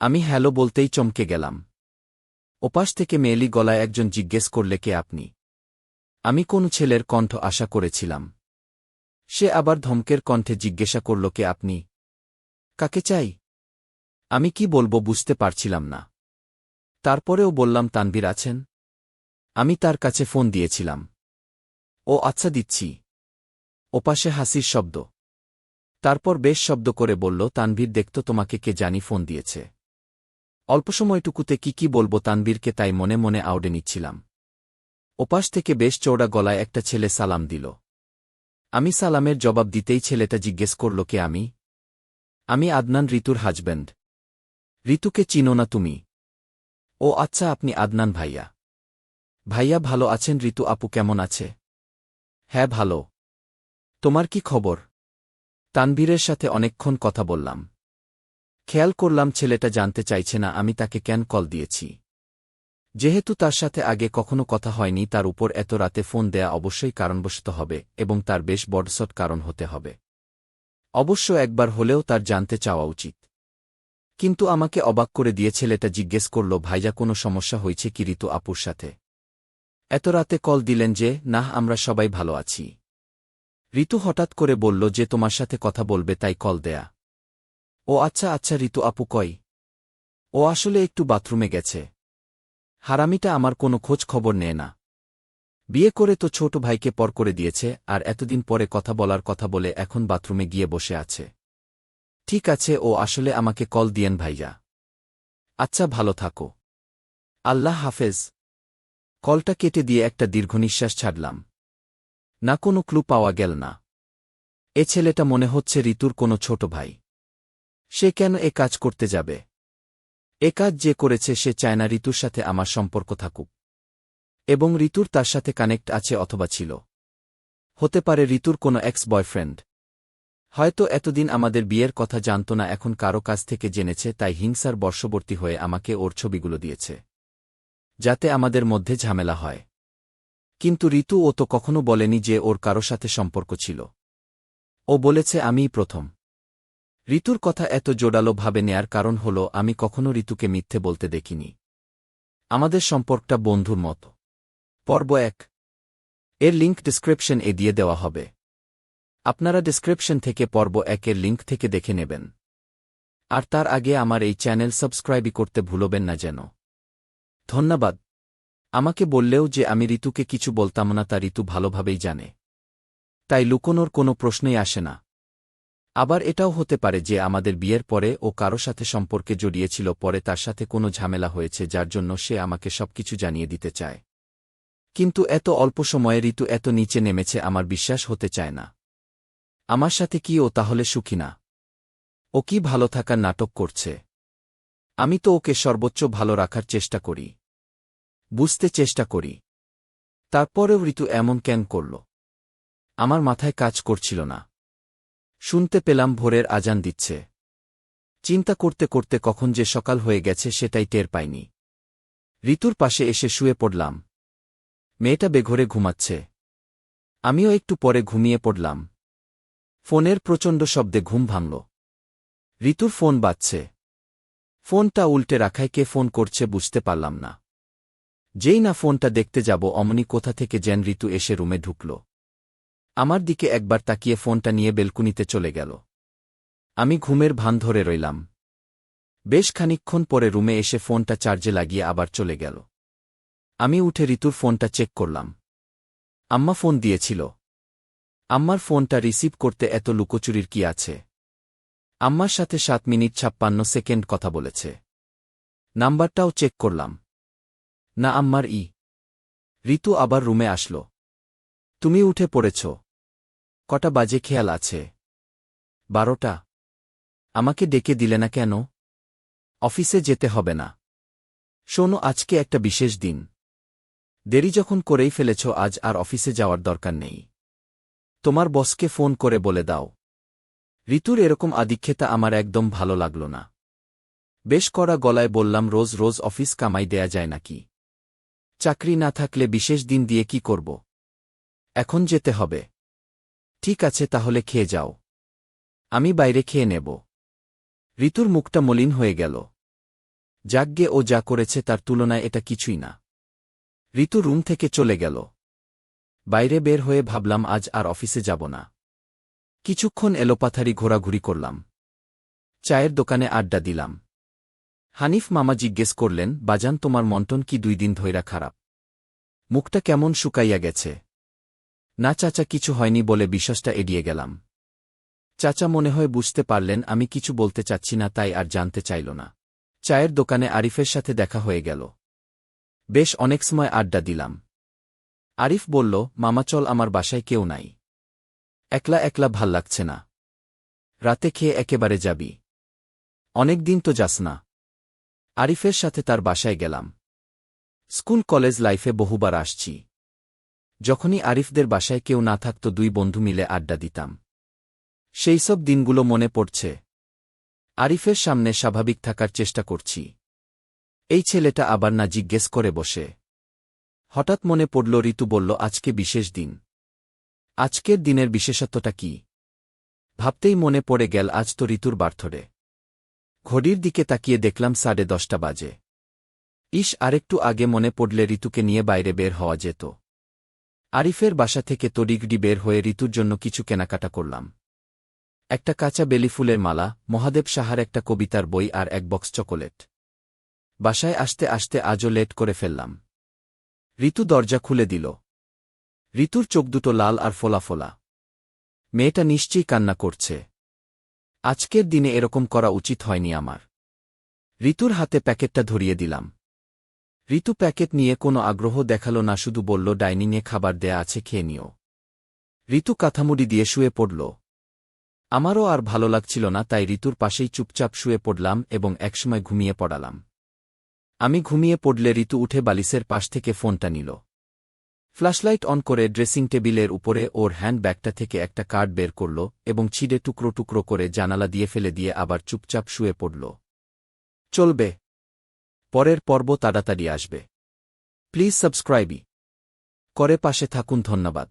আমি হ্যালো বলতেই চমকে গেলাম। ওপাশ থেকে মেয়েলি গলায় একজন জিজ্ঞেস করলে কে আপনি? আমি কোন ছেলের কণ্ঠ আশা করেছিলাম। সে আবার ধমকের কণ্ঠে জিজ্ঞাসা করল, কে আপনি? কাকে চাই? আমি কি বলব বুঝতে পারছিলাম না। তারপরেও বললাম, তানভীর আছেন। আমি তার কাছে ফোন দিয়েছিলাম। ও আচ্ছা দিচ্ছি। ওপাশে হাসির শব্দ। তারপর বেশ শব্দ করে বলল, তানভীর, দেখত তোমাকে কে জানি ফোন দিয়েছে। অল্প সময়টুকুতে কি কি বলব তানবীরকে তাই মনে মনে আউডে নিচ্ছিলাম। ওপাশ থেকে বেশ চৌড়া গলায় একটা ছেলে সালাম দিল। আমি সালামের জবাব দিতেই ছেলেটা জিজ্ঞেস করল, কে আমি? আমি আদনান ঋতুর হাজব্যান্ড। ঋতুকে চিনো না তুমি? ও আচ্ছা আপনি আদনান ভাইয়া। ভাইয়া ভালো আছেন ঋতু আপু, কেমন আছে? হ্যাঁ ভালো। তোমার কি খবর? তানবীরের সাথে অনেকক্ষণ কথা বললাম। খেয়াল করলাম ছেলেটা জানতে চাইছে না, আমি তাকে কেন কল দিয়েছি। যেহেতু তার সাথে আগে কখনো কথা হয়নি, তার উপর এত রাতে ফোন দেয়া অবশ্যই কারণবশত হবে এবং তার বেশ বড়সট কারণ হতে হবে। অবশ্য একবার হলেও তার জানতে চাওয়া উচিত। কিন্তু আমাকে অবাক করে দিয়ে ছেলেটা জিজ্ঞেস করল ভাইজা কোনো সমস্যা হয়েছে কি ঋতু আপুর সাথে? এত রাতে কল দিলেন যে না আমরা সবাই ভালো আছি। ঋতু হঠাৎ করে বলল যে, তোমার সাথে কথা বলবে, তাই কল দেয়া। ও আচ্ছা আচ্ছা ঋতু আপু কই? ও আসলে একটু বাথরুমে গেছে। হারামিটা আমার কোনো খোঁজ খবর নেয় না। বিয়ে করে তো ছোট ভাইকে পর করে দিয়েছে, আর এতদিন পরে কথা বলার কথা বলে এখন বাথরুমে গিয়ে বসে আছে। ঠিক আছে, ও আসলে আমাকে কল দিয়েন ভাইয়া। আচ্ছা ভালো থাকো। আল্লাহ হাফেজ। কলটা কেটে দিয়ে একটা দীর্ঘ দীর্ঘনিশ্বাস ছাড়লাম। না কোনো ক্লু পাওয়া গেল না। এ ছেলেটা মনে হচ্ছে ঋতুর কোনো ছোট ভাই। সে কেন এ কাজ করতে যাবে? এ কাজ যে করেছে সে চায় না ঋতুর সাথে আমার সম্পর্ক থাকুক। এবং ঋতুর তার সাথে কানেক্ট আছে অথবা ছিল। হতে পারে ঋতুর কোনো এক্স বয়ফ্রেন্ড হয়তো এতদিন আমাদের বিয়ের কথা জানত না, এখন কারও কাছ থেকে জেনেছে, তাই হিংসার বর্ষবর্তী হয়ে আমাকে ওর ছবিগুলো দিয়েছে। যাতে আমাদের মধ্যে ঝামেলা হয়। কিন্তু ঋতু ও তো কখনো বলেনি যে ওর কারও সাথে সম্পর্ক ছিল। ও বলেছে, আমিই প্রথম। ঋতুর কথা এত জোডালো ভাবে নেয়ার কারণ হল, আমি কখনো ঋতুকে মিথ্যে বলতে দেখিনি। আমাদের সম্পর্কটা বন্ধুর মতো। পর্ব এক। এর লিঙ্ক ডিসক্রিপশন এ দিয়ে দেওয়া হবে। আপনারা ডিসক্রিপশন থেকে পর্ব একের লিঙ্ক থেকে দেখে নেবেন। আর তার আগে আমার এই চ্যানেল সাবস্ক্রাইবই করতে ভুলবেন না যেন। ধন্যবাদ। আমাকে বললেও যে আমি ঋতুকে কিছু বলতাম না তা ঋতু ভালোভাবেই জানে। তাই লুকোনোর কোনো প্রশ্নই আসে না। আবার এটাও হতে পারে যে আমাদের বিয়ের পরে ও কারও সাথে সম্পর্কে জড়িয়েছিল, পরে তার সাথে কোনো ঝামেলা হয়েছে যার জন্য সে আমাকে সবকিছু জানিয়ে দিতে চায়। কিন্তু এত অল্প সময়ে ঋতু এত নিচে নেমেছে আমার বিশ্বাস হতে চায় না। আমার সাথে কি ও তাহলে সুখী না? ও কি ভালো থাকার নাটক করছে? আমি তো ওকে সর্বোচ্চ ভালো রাখার চেষ্টা করি। বুঝতে চেষ্টা করি। তারপরেও ঋতু এমন কেন করল? আমার মাথায় কাজ করছিল না। শুনতে পেলাম ভোরের আজান দিচ্ছে। চিন্তা করতে করতে কখন যে সকাল হয়ে গেছে সেটাই টের পাইনি। ঋতুর পাশে এসে শুয়ে পড়লাম। মেয়েটা বেঘরে ঘুমাচ্ছে। আমিও একটু পরে ঘুমিয়ে পড়লাম। ফোনের প্রচণ্ড শব্দে ঘুম ভাঙল। ঋতুর ফোন বাজছে। ফোনটা উল্টে রাখায় কে ফোন করছে বুঝতে পারলাম না। যেই না ফোনটা দেখতে যাব অমনি কোথা থেকে যেন ঋতু এসে রুমে ঢুকল। আমার দিকে একবার তাকিয়ে ফোনটা নিয়ে বেলকুনিতে চলে গেল। আমি ঘুমের ভান ধরে রইলাম। বেশ খানিক্ষণ পরে রুমে এসে ফোনটা চার্জে লাগিয়ে আবার চলে গেল। আমি উঠে ঋতুর ফোনটা চেক করলাম। আম্মা ফোন দিয়েছিল। আম্মার ফোনটা রিসিভ করতে এত লুকোচুরির কি আছে? আম্মার সাথে সাত মিনিট ছাপ্পান্ন সেকেন্ড কথা বলেছে। নাম্বারটাও চেক করলাম। না, আম্মার ই। ঋতু আবার রুমে আসল। তুমি উঠে পড়েছ। কটা বাজে খেয়াল আছে? বারোটা। আমাকে ডেকে দিলে না কেন? অফিসে যেতে হবে না। শোনো, আজকে একটা বিশেষ দিন। দেরি যখন করেই ফেলেছ, আজ আর অফিসে যাওয়ার দরকার নেই। তোমার বসকে ফোন করে বলে দাও। ঋতুর এরকম আদিক্ষেতা আমার একদম ভালো লাগল না। বেশ করা গলায় বললাম, রোজ রোজ অফিস কামাই দেয়া যায় নাকি? চাকরি না থাকলে বিশেষ দিন দিয়ে কি করব? এখন যেতে হবে। ঠিক আছে তাহলে খেয়ে যাও। আমি বাইরে খেয়ে নেব। ঋতুর মুখটা মলিন হয়ে গেল। যাগ্যে ও যা করেছে তার তুলনায় এটা কিছুই না। ঋতু রুম থেকে চলে গেল। বাইরে বের হয়ে ভাবলাম, আজ আর অফিসে যাব না। কিছুক্ষণ এলোপাথারি ঘোরাঘুরি করলাম। চায়ের দোকানে আড্ডা দিলাম। হানিফ মামা জিজ্ঞেস করলেন, বাজান, তোমার মন্টন কি দুই দিন ধইরা খারাপ? মুখটা কেমন শুকাইয়া গেছে? না চাচা, কিছু হয়নি বলে বিশ্বাসটা এড়িয়ে গেলাম। চাচা মনে হয় বুঝতে পারলেন, আমি কিছু বলতে চাচ্ছি না, তাই আর জানতে চাইল না। চায়ের দোকানে আরিফের সাথে দেখা হয়ে গেল। বেশ অনেক সময় আড্ডা দিলাম। আরিফ বলল, মামা, চল, আমার বাসায় কেউ নাই। একলা একলা ভালো লাগছে না। রাতে খেয়ে একেবারে যাবি। অনেক দিন তো যাস না। আরিফের সাথে তার বাসায় গেলাম। স্কুল, কলেজ লাইফে বহুবার আসছি। যখনই আরিফদের বাসায় কেউ না থাকত দুই বন্ধু মিলে আড্ডা দিতাম। সেই সব দিনগুলো মনে পড়ছে। আরিফের সামনে স্বাভাবিক থাকার চেষ্টা করছি। এই ছেলেটা আবার না জিজ্ঞেস করে বসে। হঠাৎ মনে পড়ল, ঋতু বলল, আজকে বিশেষ দিন। আজকের দিনের বিশেষত্বটা কি? ভাবতেই মনে পড়ে গেল, আজ তো ঋতুর বার্থডে। ঘড়ির দিকে তাকিয়ে দেখলাম সাড়ে দশটা বাজে। ইস, আরেকটু আগে মনে পড়লে ঋতুকে নিয়ে বাইরে বের হওয়া যেত। আরিফের বাসা থেকে তড়িগডি বের হয়ে ঋতুর জন্য কিছু কেনাকাটা করলাম। একটা কাঁচা বেলি ফুলের মালা, মহাদেব সাহার একটা কবিতার বই আর এক বক্স চকোলেট। বাসায় আসতে আসতে আজও লেট করে ফেললাম। ঋতু দরজা খুলে দিল। ঋতুর চোখ দুটো লাল আর ফোলা ফোলা। মেয়েটা নিশ্চয়ই কান্না করছে। আজকের দিনে এরকম করা উচিত হয়নি আমার। ঋতুর হাতে প্যাকেটটা ধরিয়ে দিলাম। ঋতু প্যাকেট নিয়ে কোনো আগ্রহ দেখাল না, শুধু বলল, ডাইনিংয়ে খাবার দেয়া আছে, খেয়ে নিও। ঋতু কাথামুড়ি দিয়ে শুয়ে পড়ল। আমারও আর ভালো লাগছিল না, তাই ঋতুর পাশেই চুপচাপ শুয়ে পড়লাম এবং একসময় ঘুমিয়ে পড়ালাম। আমি ঘুমিয়ে পড়লে ঋতু উঠে বালিশের পাশ থেকে ফোনটা নিল। ফ্ল্যাশলাইট অন করে ড্রেসিং টেবিলের উপরে ওর হ্যান্ড ব্যাগটা থেকে একটা কার্ড বের করল এবং ছিঁড়ে টুকরো টুকরো করে জানালা দিয়ে ফেলে দিয়ে আবার চুপচাপ শুয়ে পড়ল। চলবে। পরের পর্ব তাড়াতাড়ি আসবে। প্লিজ সাবস্ক্রাইবই। করে পাশে থাকুন ধন্যবাদ।